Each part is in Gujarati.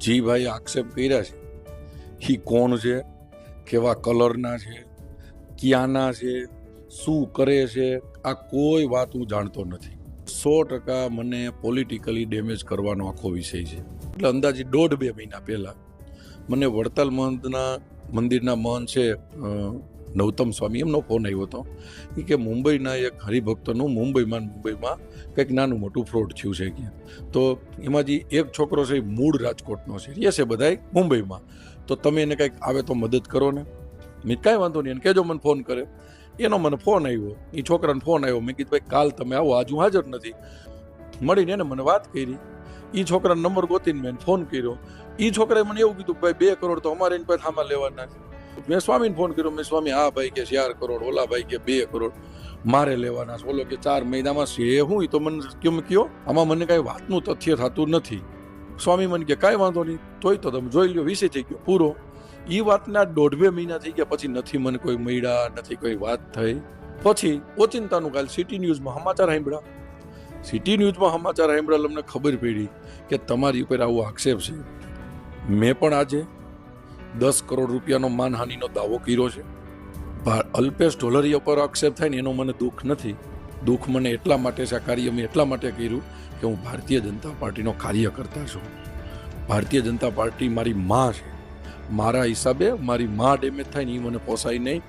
જી ભાઈ આક્ષેપ કર્યા છે. એ કોણ છે? કેવા કલરના છે? ક્યાંના છે? શું કરે છે? આ કોઈ વાત હું જાણતો નથી. સો ટકા મને પોલિટિકલી ડેમેજ કરવાનો આખો વિષય છે. એટલે અંદાજે દોઢ બે મહિના પહેલાં મને વડતાલ મહંતના મંદિરના મહંત છે નવતમ સ્વામી, એમનો ફોન આવ્યો હતો. એ કે મુંબઈના એક હરિભક્તનું, મુંબઈમાં મુંબઈમાં કંઈક નાનું મોટું ફ્રોડ થયું છે કે. તો એમાં જે એક છોકરો છે એ મૂળ રાજકોટનો છે. એ છે બધાય મુંબઈમાં. તો તમે એને કંઈક આવે તો મદદ કરો ને. મેં કાંઈ વાંધો નહીં, એને કહેજો મને ફોન કરે. એનો મને ફોન આવ્યો. એ છોકરાને ફોન આવ્યો. મેં કીધું, ભાઈ, કાલ તમે આવો. આજ હું હાજર નથી. મળીને એને મને વાત કરી. એ છોકરાનો નંબર ગોતીને મેં ફોન કર્યો. એ છોકરાએ મને એવું કીધું, ભાઈ, બે કરોડ તો અમારે એની પાસે થાંભા લેવાના છે. મેં સ્વામીને ફોન કર્યો. મેં સ્વામી, હા ભાઈ, કે ચાર કરોડ, ઓલા ભાઈ, કે બે કરોડ મારે લેવાના છે. ઓલો કે ચાર મહિનામાં છે હું? તો મને કેમ કયો? આમાં મને કાંઈ વાતનું તથ્ય થતું નથી. સ્વામી મને કે, કાંઈ વાંધો નહીં, તોય તો તમે જોઈ લ્યો વિષય થઈ ગયો, પૂરો. એ વાતના દોઢ બે મહિના થઈ ગયા, પછી નથી મને કોઈ મળ્યા, નથી કોઈ વાત થઈ. પછી ઓચિંતાનું કાલ સિટી ન્યૂઝમાં સમાચાર સાંભળ્યા. સિટી ન્યૂઝમાં સમાચાર સાંભળ્યા અમને ખબર પડી કે તમારી ઉપર આવો આક્ષેપ છે. મેં પણ આજે દસ કરોડ રૂપિયાનો માનહાનિનો દાવો કર્યો છે. અલ્પેશ ઢોલરિયા પર આક્ષેપ થાય ને એનો મને દુઃખ નથી. દુઃખ મને એટલા માટે છે, આ કાર્ય મેં એટલા માટે કર્યું કે હું ભારતીય જનતા પાર્ટીનો કાર્યકર્તા છું. ભારતીય જનતા પાર્ટી મારી માં છે. મારા હિસાબે મારી માં ડેમેજ થાય ને એ મને પોસાય નહીં.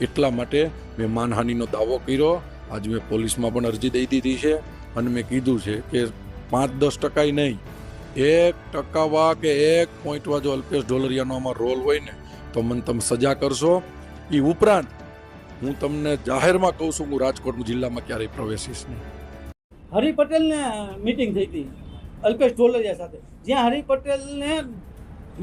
એટલા માટે મેં માનહાનિનો દાવો કર્યો. આજે મેં પોલીસમાં પણ અરજી દઈ દીધી છે અને મેં કીધું છે કે પાંચ દસ ટકાય નહીં. એક ટકાવા કે એક પોઈન્ટવા જો અલ્પેશ ઢોલરિયાનો આમાં રોલ હોય ને, તો મને તમે સજા કરશો. એ ઉપરાંત હું તમને જાહેરમાં કહું છું, હું રાજકોટ જિલ્લામાં ક્યારેય પ્રવેશીશ નહીં. હરિ પટેલને મીટિંગ થઈ હતી, અલ્પેશ ઢોલરિયા સાથે. જ્યાં હરિ પટેલને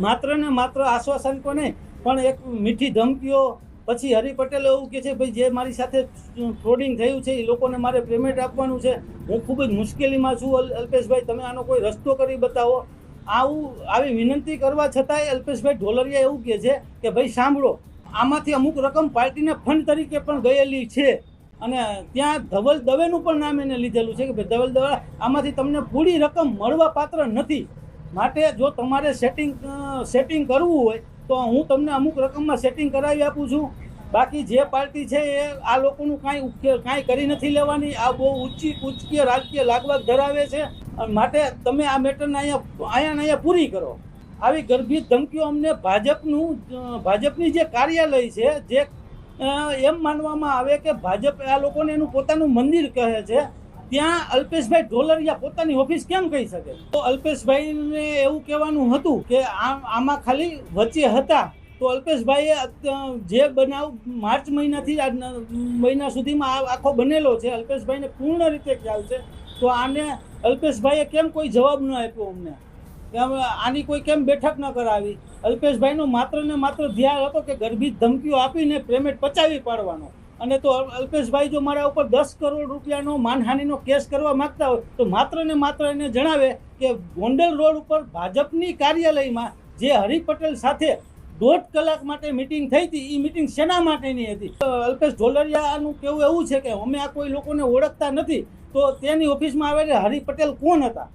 માત્ર ને માત્ર આશ્વાસન નહીં પણ એક મીઠી ધમકીઓ પછી હરિ પટેલ એવું કે છે, ભાઈ જે મારી સાથે ફ્રોડિંગ થયું છે, એ લોકોને મારે પેમેન્ટ આપવાનું છે. હું ખૂબ જ મુશ્કેલીમાં છું, અલ- અલ્પેશભાઈ, તમે આનો કોઈ રસ્તો કરી બતાવો. આવું, આવી વિનંતી કરવા છતાંય અલ્પેશભાઈ ઢોલરિયા એવું કહે છે કે, ભાઈ સાંભળો, આમાંથી અમુક રકમ પાર્ટીને ફંડ તરીકે પણ ગયેલી છે. અને ત્યાં ધવલ દવેનું પણ નામ એને લીધેલું છે કે, ભાઈ ધવલ દવે, આમાંથી તમને પૂરી રકમ મળવા પાત્ર નથી. માટે જો તમારે સેટિંગ સેટિંગ કરવું હોય, તો હું તમને અમુક રકમમાં સેટિંગ કરાવી આપું છું. બાકી જે પાર્ટી છે એ આ લોકોનું કાંઈ કાંઈ કરી નથી લેવાની. આ બહુ ઊંચી ઉચ્ચકીય રાજકીય લાગવાગ ધરાવે છે. માટે તમે આ મેટરને અહીંયા અહીંયા અહીંયા પૂરી કરો. આવી ગર્ભિત ધમકીઓ અમને ભાજપનું ભાજપની જે કાર્યાલય છે, જે એમ માનવામાં આવે કે ભાજપ આ લોકોને એનું પોતાનું મંદિર કહે છે, ત્યાં અલ્પેશભાઈ ઢોલરિયા પોતાની ઓફિસ કેમ કહી શકે? તો અલ્પેશભાઈને એવું કહેવાનું હતું કે આમાં ખાલી વચ્ચે હતા. તો અલ્પેશભાઈએ જે બનાવ માર્ચ મહિનાથી આ મહિના સુધીમાં આ આખો બનેલો છે, અલ્પેશભાઈને પૂર્ણ રીતે ખ્યાલ છે, તો આને અલ્પેશભાઈએ કેમ કોઈ જવાબ ન આપ્યો અમને? આની કોઈ કેમ બેઠક ન કરાવી? અલ્પેશભાઈનો માત્ર ને માત્ર ધ્યાન હતો કે ગર્ભિત ધમકીઓ આપીને પેમેન્ટ પચાવી પાડવાનો. અને તો અલ્પેશભાઈ જો મારા ઉપર દસ કરોડ રૂપિયાનો માનહાનિનો કેસ કરવા માંગતા હોય, તો માત્ર ને માત્ર એને જણાવે કે ગોંડલ રોડ ઉપર ભાજપની કાર્યાલયમાં જે હરિ પટેલ સાથે દોઢ કલાક માટે મિટિંગ થઈ હતી. એ મિટિંગ શેના માટેની હતી? અલ્પેશ ઢોલરિયાનું કેવું એવું છે કે અમે આ કોઈ લોકોને ઓળખતા નથી. તો તેની ઓફિસમાં આવેલા હરિ પટેલ કોણ હતા?